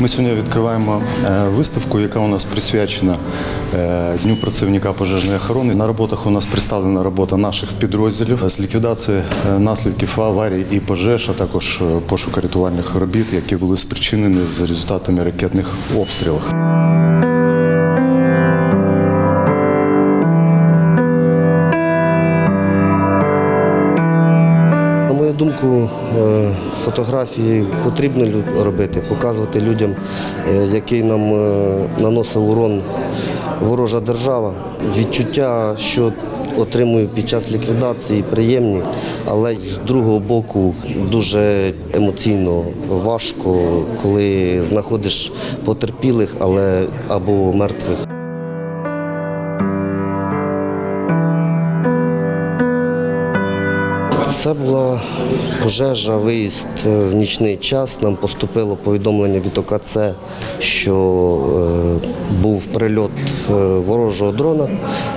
Ми сьогодні відкриваємо е, виставку, яка у нас присвячена е, Дню працівника пожежної охорони. На роботах у нас представлена робота наших підрозділів з ліквідації е, наслідків аварій і пожеж, а також пошуку рятувальних робіт, які були спричинені за результатами ракетних обстрілів. Думку, е, фотографії потрібно робити, показувати людям, е, який нам е, наносив урон ворожа держава. Відчуття, що отримую під час ліквідації, приємні, але з другого боку дуже емоційно важко, коли знаходиш потерпілих, але або мертвих. Це була пожежа, виїзд е, в нічний час. Нам поступило повідомлення від ОКЦ, що е, був прильот е, ворожого дрона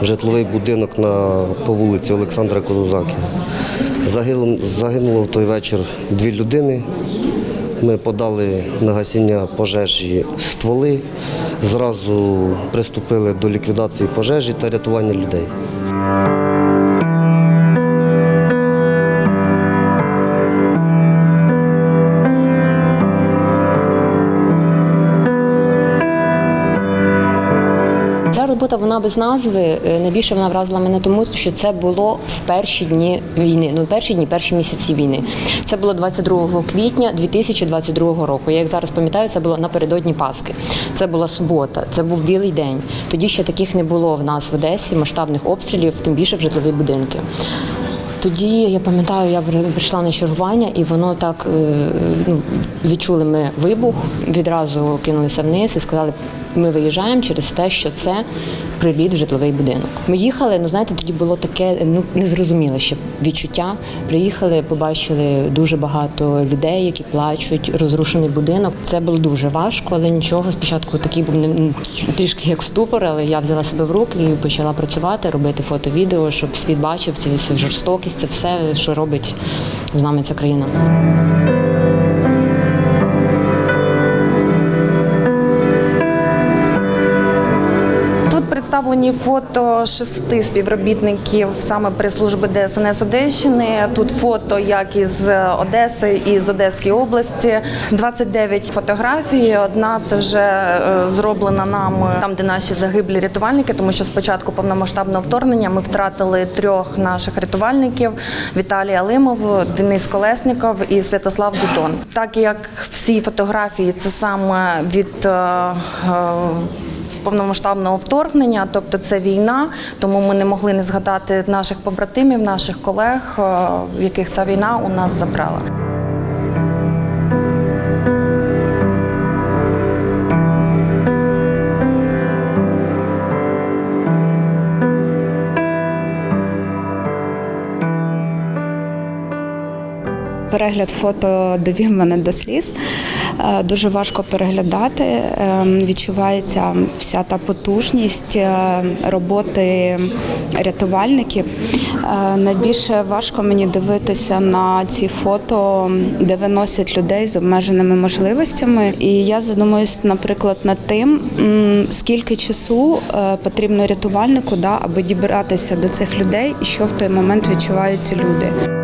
в житловий будинок на, по вулиці Олександра Козаки. Загинуло, загинуло в той вечір дві людини. Ми подали на гасіння пожежі стволи, зразу приступили до ліквідації пожежі та рятування людей. Робота вона без назви. е, Найбільше вона вразила мене тому, що це було в перші дні війни. Ну, перші дні, перші місяці війни. Це було 22 квітня 2022 року. Я як зараз пам'ятаю, це було напередодні Пасхи. Це була субота, це був білий день. Тоді ще таких не було в нас в Одесі, масштабних обстрілів, тим більше в житлові будинки. Тоді я пам'ятаю, я прийшла на чергування, і воно так е, ну, відчули ми вибух, відразу кинулися вниз і сказали, ми виїжджаємо через те, що це приліт в житловий будинок. Ми їхали, ну знаєте, тоді було таке ну незрозуміле ще відчуття. Приїхали, побачили дуже багато людей, які плачуть, розрушений будинок. Це було дуже важко, але нічого. Спочатку такий був не- трішки як ступор, але я взяла себе в руки і почала працювати, робити фото, відео, щоб світ бачив всю жорстокість, це все, що робить з нами ця країна. Представлені фото шести співробітників саме прес-служби ДСНС Одещини. Тут фото як із Одеси і з Одеської області. 29 фотографій. Одна це вже е, зроблена нами там, де наші загиблі рятувальники, тому що спочатку повномасштабного вторгнення ми втратили трьох наших рятувальників: Віталій Алимов, Денис Колесніков і Святослав Дутон. Так як всі фотографії це саме від е, е, повномасштабного вторгнення, тобто це війна, тому ми не могли не згадати наших побратимів, наших колег, е, яких ця війна у нас забрала. Перегляд фото довів мене до сліз. Е, Дуже важко переглядати. Е, Відчувається вся та потужність е, роботи рятувальників. Найбільше важко мені дивитися на ці фото, де виносять людей з обмеженими можливостями. І я задумуюсь, наприклад, над тим, скільки часу потрібно рятувальнику, да, аби дібратися до цих людей, і що в той момент відчувають ці люди.